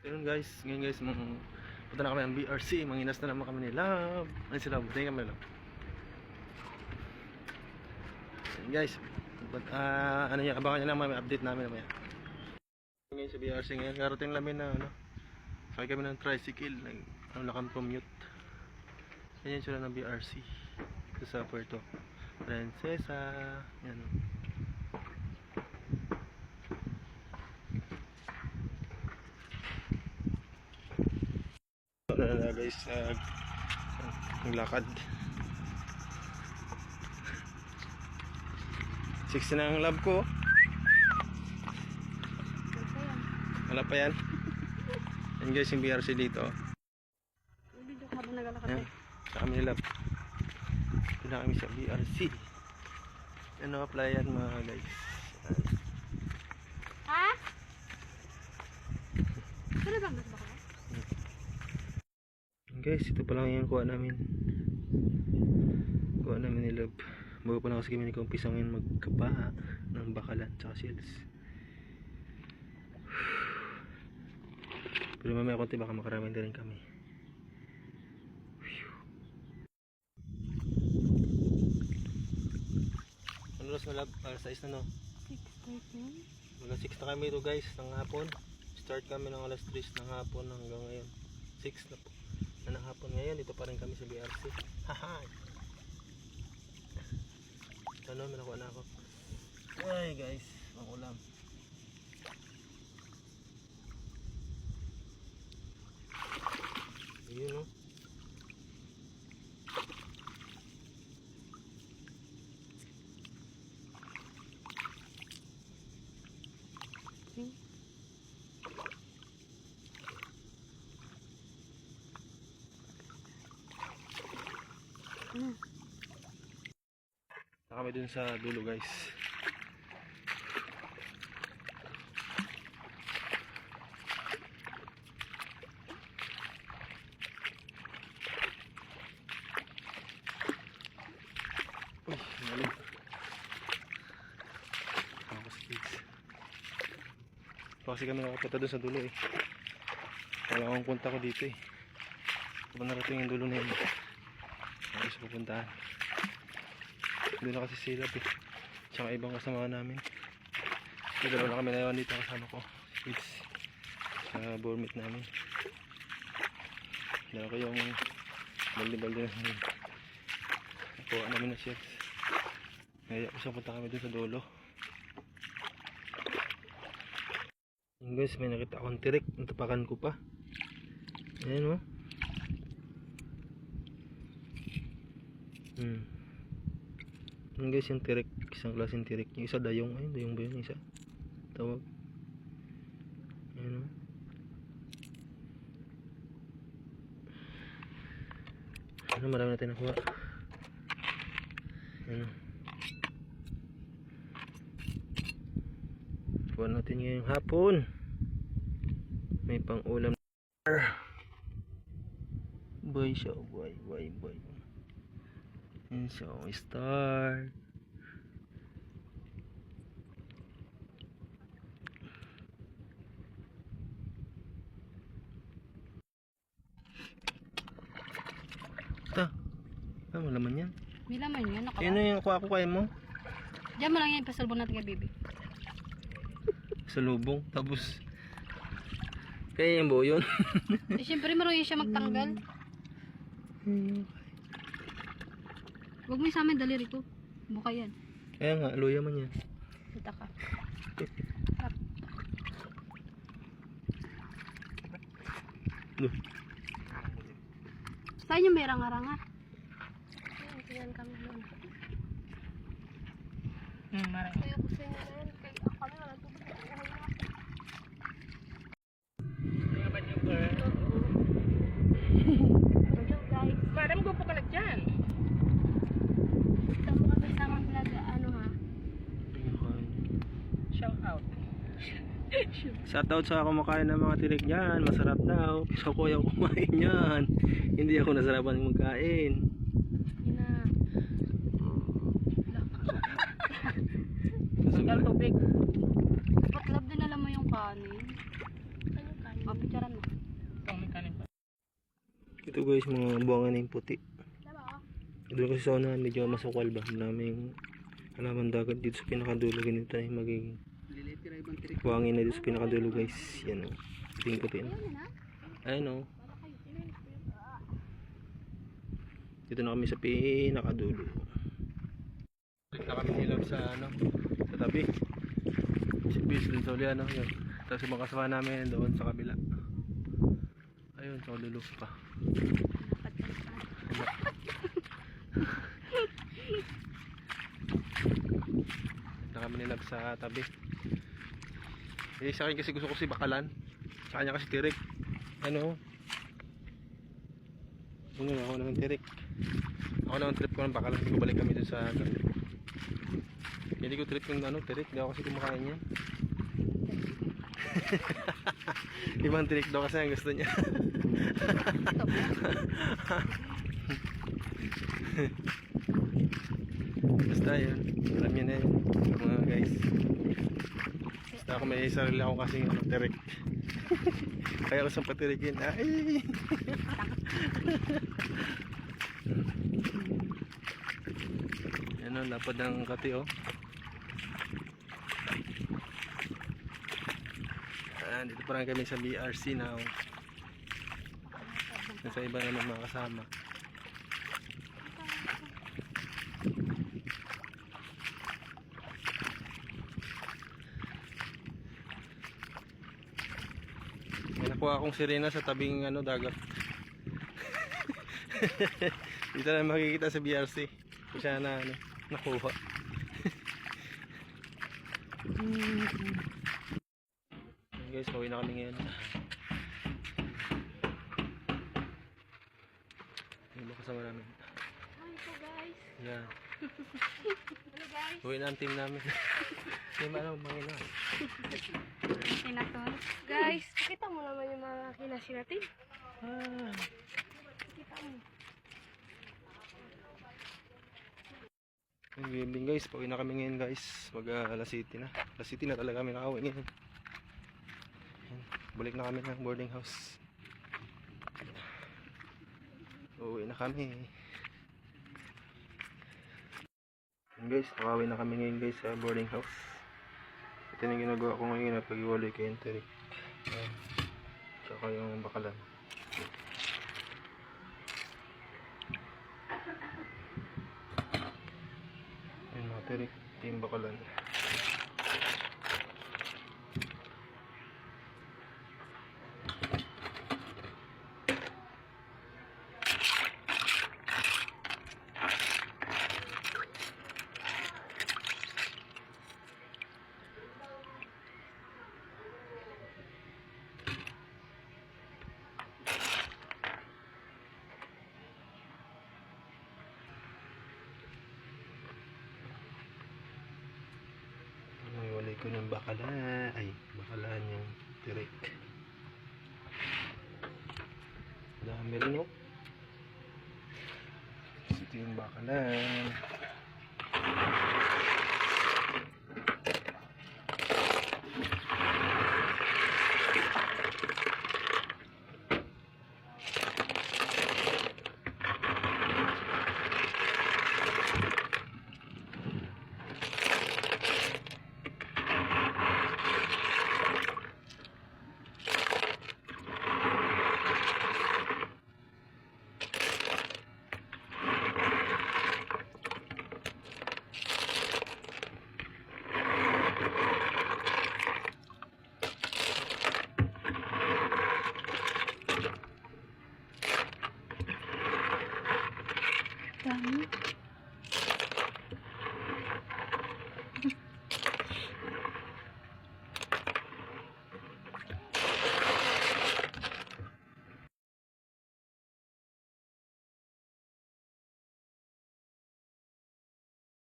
Yun guys, ngayon guys, mga punta na kami ng BRC, manginas na naman kami ni Love. Ano sila, buti kami Love. Yun guys, but, ah, ano yan, abangan nyo lang may update namin naman yan. Ngayon sa BRC ngayon, karating namin na ano, sakay kami ng tricycle, nag, ano lang kami commute. Yan yung sila ng BRC. Sa Puerto Princesa. Yan. Ano na guys, uh, naglakad. 60 na ang lab ko. Wala pa yan. Yan guys yung BRC dito. Yan. Sa kami. Ito na kami sa BRC. Ano apply yan mga guys. Ha? Saan na bang ba ka? Yan guys, ito pa lang yung kuha namin. Kuha namin ni Love. Bago pa lang kasi kami nag-umpisa ngayon magkapa ng bakalan tsaka shells. Pero mamaya konti baka makarami din rin kami. Ano oras na Love? Alas 6 na no? 6.13? Mga 6 na kami ito guys ng hapon. Start kami ng alas 3 ng hapon hanggang ngayon. 6 na po. Na ng hapon ngayon. Dito pa rin kami sa BRC. Haha! Ano, may nakuha na ako. Ay guys, ang ulam. Ayun no. Na kami dun sa dulo guys. Uy, malig. Ako sa kids. Kasi kami nakapunta dun sa dulo eh. Wala akong punta ko dito eh. Kung narating yung dulo na yun. Ako sa pupuntahan. Doon na kasi silap eh. Tsaka ibang kasama namin. May na kami na dito kasama ko. Kids. Sa board meet namin. Dalawa ko yung balde-balde na namin. Nakuha namin na shirts. Ngayon kasi punta kami doon sa dulo. Yun guys, may nakita akong tirik. Natapakan ko pa. Ayan oh. Hmm. Yun guys, yung tirik. Isang klaseng tirik. Yung isa dayong. Ayun, dayong ba yun? Yung isa? Tawag. Ayun o. Ano, marami natin nakuha. Ayun o. Kuha natin ngayong hapon. May pang ulam. Boy siya, boy, boy, boy. And so start. Ito. Ah, malaman yan. May laman yun. Nakawa. Yan na yung kuha ko kaya mo. Diyan mo lang yan. Pasalbon natin kay baby. Sa lubong. Tapos, kaya yung buo yun. eh, syempre marunong siya magtanggal. Huwag mo sa amin daliri ko. Buka yan. kaya nga, luya man yan. Kita ka. Saan yung may ranga-ranga? Ayan, tingnan kami doon. Hmm, marang. Kaya ko sa inyo na yan. Kaya ako kami wala tubig. Hello guys. Madam, gupo ka na dyan. Ito mo kami sa mga vlog. Ano ha? Shout out. Shoutout sa kumakain ng mga tirik dyan. Masarap daw. So ko yung kumain yan. Hindi ako nasarapan magkain. Yun na. Tanggal tubig. Love din alam mo yung kanin? Ano kanin? Mapitya Garan mo. Ito guys, mga buwangan na yung puti. Diba? Doon kasi sa una, medyo masukal ba? Maraming halaman dagat dito sa pinakadulo. Ganito na yung magiging buwangin na dito sa pinakadulo guys. Yan o. Ito yung puti. No? Ayun o. Dito na kami sa pinakadulo. Balik na kami nilab sa ano, sa tabi. Si Bis sa uli ano, yun. Tapos yung mga kasama namin doon sa kabila. Ayun, sa dulo pa. na kami nilab sa tabi eh sa akin kasi gusto ko si bakalan. Sa kanya kasi tirik ano? Ano ako naman tirik ako naman trip ko ng bakalan. Hindi ko balik kami dun sa hindi ko trip yung ano tirik ako kasi kumakain yan ibang tirik daw kasi ang gusto niya. Basta yun. Alam niyo na yun mga guys basta ako may sarili ako kasi ano, tirik kaya sa patirikin ay! Yan o lapad ng kati oh. Ah, dito pa lang kami sa BRC now nasa iba naman mga kasama May nakuha akong sirena sa tabing ano dagat. Dito na makikita sa BRC. Kung siya na ano, nakuha. Guys, pauwi na kami ngayon. Yung mga kasama namin. Guys. Yan. Hello guys. Uwi na ang team namin. team ano, mga ina. Tinaton. Pakita mo naman yung mga kinasi natin. Ah. Pakita mo. Good evening guys, pauwi na kami ngayon guys. Mag uh, alas City na. Alas City na talaga kami nakauwi ngayon. Ayan. Balik na kami ng boarding house. Uuwi na kami. Ayan guys, nakauwi na kami ngayon guys sa boarding house. Ito na yung ginagawa ko ngayon na pag-iwalay kay Enteric. Tsaka yung bakalan. Ayan mga Enteric, team bakalan. May walay ko ng bakala. Ay, bakalaan yung tirik. Dami rin oh. Ito yung bakalan. Dami.